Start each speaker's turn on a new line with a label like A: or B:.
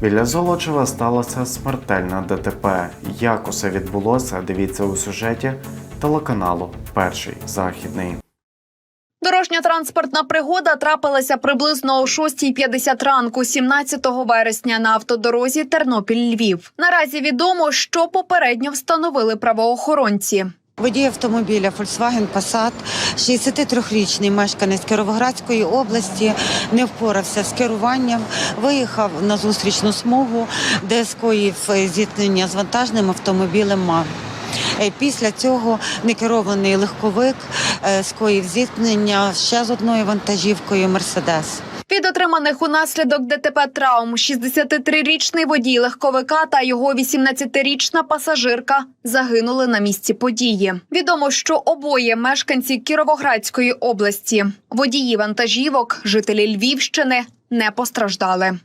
A: Біля Золочева сталося смертельне ДТП. Як усе відбулося, дивіться у сюжеті телеканалу Перший західний.
B: Дорожньо-транспортна пригода трапилася приблизно о 6.50 ранку, 17 вересня на автодорозі Тернопіль-Львів. Наразі відомо, що попередньо встановили правоохоронці.
C: Водій автомобіля Volkswagen Passat, 63-річний мешканець Кіровоградської області, не впорався з керуванням, виїхав на зустрічну смугу, де скоїв зіткнення з вантажним автомобілем МАН. Е, Після цього некерований легковик е, скоїв зіткнення ще з одною вантажівкою Мерседес.
B: Від отриманих унаслідок ДТП травм 63-річний водій легковика та його 18-річна пасажирка загинули на місці події. Відомо, що обоє мешканці Кіровоградської області. Водії вантажівок, жителі Львівщини, не постраждали.